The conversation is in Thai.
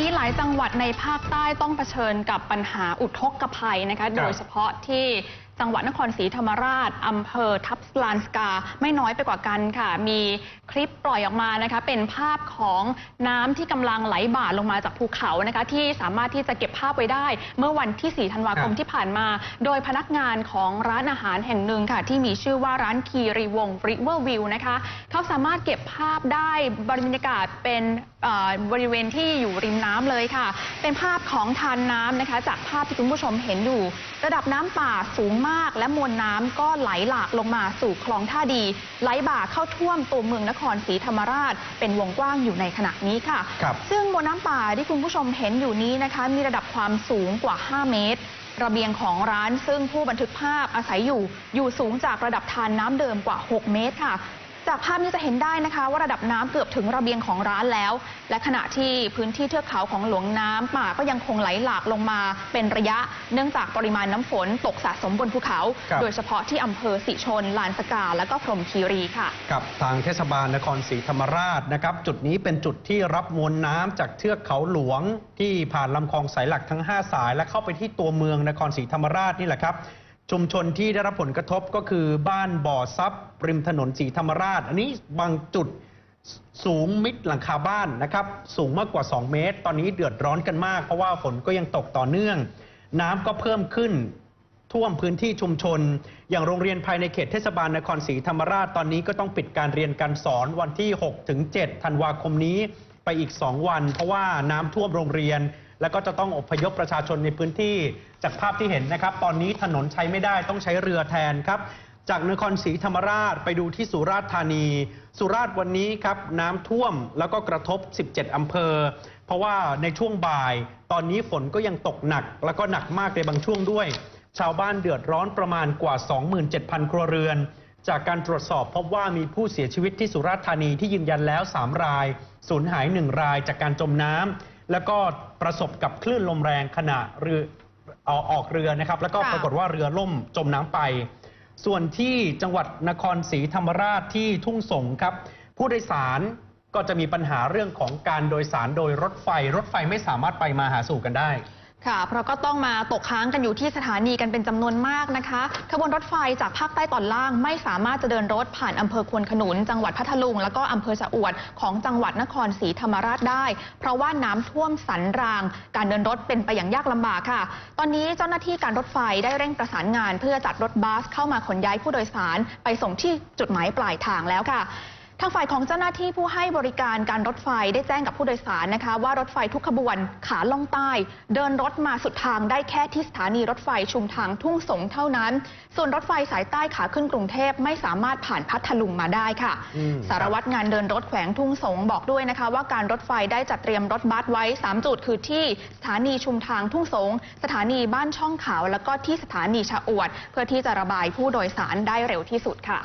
นี้หลายจังหวัดในภาคใต้ต้องเผชิญกับปัญหาอุทกภัยนะคะ โดยเฉพาะที่จังหวัดนครศรีธรรมราชอำเภอทับลานสกา ไม่น้อยไปกว่ากันค่ะ มีคลิปปล่อยออกมานะคะ เป็นภาพของน้ำที่กำลังไหลบ่าลงมาจากภูเขานะคะ ที่สามารถที่จะเก็บภาพไว้ได้ เมื่อวันที่ 4 ธันวาคมที่ผ่านมา โดยพนักงานของร้านอาหารแห่งหนึ่งค่ะ ที่มีชื่อว่าร้านคีรีวงริเวอร์วิวนะคะ เขาสามารถเก็บภาพได้บรรยากาศเป็นบริเวณที่อยู่ริมน้ำเลยค่ะ เป็นภาพของทานน้ำนะคะ จากภาพที่คุณผู้ชมเห็นอยู่ ระดับน้ำป่าสูงมาก และมวลน้ำก็ไหลหลากลงมาสู่คลองท่าดี ไหลบ่าเข้าท่วมตัวเมืองนครศรีธรรมราช เป็นวงกว้างอยู่ในขณะนี้ค่ะ ครับซึ่งมวลน้ำป่าที่คุณผู้ชมเห็นอยู่นี้นะคะ มีระดับความสูงกว่า 5 เมตร ระเบียงของร้านซึ่งผู้บันทึกภาพอาศัยอยู่ อยู่สูงจากระดับทานน้ำเดิมกว่า 6 เมตรค่ะ จากภาพนี้จะเห็นได้นะคะ ว่าระดับน้ำเกือบถึงระเบียงของร้านแล้ว และขณะที่พื้นที่เทือกเขาของหลวงน้ำป่าก็ยังคงไหลหลากลงมาเป็นระยะ เนื่องจากปริมาณน้ำฝนตกสะสมบนภูเขาครับโดยเฉพาะที่อำเภอสิชน ลานสกา และก็พรหมคีรีค่ะ กับทางเทศบาลนครศรีธรรมราชนะครับ จุดนี้เป็นจุดที่รับมวลน้ำจากเทือกเขาหลวง ที่ผ่านลำคลองสายหลักทั้ง 5 สาย และเข้าไปที่ตัวเมืองนครศรีธรรมราชนี่แหละครับ ชุมชนที่ได้รับผลกระทบก็คือบ้านบ่อซับริมถนนศรีธรรมราช อันนี้บางจุดสูงมิดหลังคาบ้านนะครับ สูงมากกว่า 2 เมตร ตอนนี้เดือดร้อนกันมาก เพราะว่าฝนก็ยังตกต่อเนื่อง น้ำก็เพิ่มขึ้น ท่วมพื้นที่ชุมชน อย่างโรงเรียนภายในเขตเทศบาลนครศรีธรรมราชตอนนี้ก็ต้องปิดการเรียนการสอนวันที่6ถึง7ธันวาคมนี้ไปอีก 2 วัน เพราะว่าน้ำท่วมโรงเรียน แล้วก็จะต้องอพยพประชาชนในพื้นที่จากภาพที่เห็นนะครับ ตอนนี้ถนนใช้ไม่ได้ต้องใช้เรือแทนครับ จากนครศรีธรรมราชไปดูที่สุราษฎร์ธานี สุราษฎร์วันนี้ครับน้ำท่วมแล้วก็กระทบ 17 อำเภอ เพราะว่าในช่วงบ่าย ตอนนี้ฝนก็ยังตกหนัก แล้วก็หนักมากในบางช่วงด้วย ชาวบ้านเดือดร้อนประมาณกว่า 27,000 ครัวเรือน จากการตรวจสอบพบว่ามีผู้เสียชีวิตที่สุราษฎร์ธานีที่ยืนยันแล้ว 3 รายสูญหาย 1 รายจากการจมน้ำ แล้วก็ประสบกับคลื่นลมแรงขณะเรือเอาออกเรือนะครับ แล้วก็ค่ะปรากฏว่าเรือล่มจมน้ำไป ส่วนที่จังหวัดนครศรีธรรมราชที่ทุ่งสงครับ ผู้โดยสารก็จะมีปัญหาเรื่องของการโดยสารโดยรถไฟ รถไฟไม่สามารถไปมาหาสู่กันได้ ค่ะ เพราะก็ต้องมาตกค้างกันอยู่ที่สถานีกันเป็นจำนวนมากนะคะ ขบวนรถไฟจากภาคใต้ตอนล่างไม่สามารถจะเดินรถผ่านอำเภอควนขนุน จังหวัดพัทลุง แล้วก็อำเภอชะอวดของจังหวัดนครศรีธรรมราชได้ เพราะว่าน้ำท่วมสันราง การเดินรถเป็นไปอย่างยากลำบากค่ะ ตอนนี้เจ้าหน้าที่การรถไฟได้เร่งประสานงาน เพื่อจัดรถบัสเข้ามาขนย้ายผู้โดยสาร ไปส่งที่จุดหมายปลายทางแล้วค่ะางฝ่ายของเจ้าหน้าที่ผู้ให้บริการการรถไฟได้แจ้งกับผู้โดยสารนะคะ ว่ารถไฟทุกขบวนขาล่องใต้ เดินรถมาสุดทางได้แค่ที่สถานีรถไฟชุมทางทุ่งสงเท่านั้น ส่วนรถไฟสายใต้ขาขึ้นกรุงเทพไม่สามารถผ่านพัทลุงมาได้ค่ะ สารวัตรงานเดินรถแขวงทุ่งสงบอกด้วยนะคะ ว่าการรถไฟได้จัดเตรียมรถบัสไว้ 3 จุดคือที่สถานีชุมทางทุ่งสง สถานีบ้านช่องขาว แล้วก็ที่สถานีชะอวด เพื่อที่จะระบายผู้โดยสารได้เร็วที่สุดค่ะ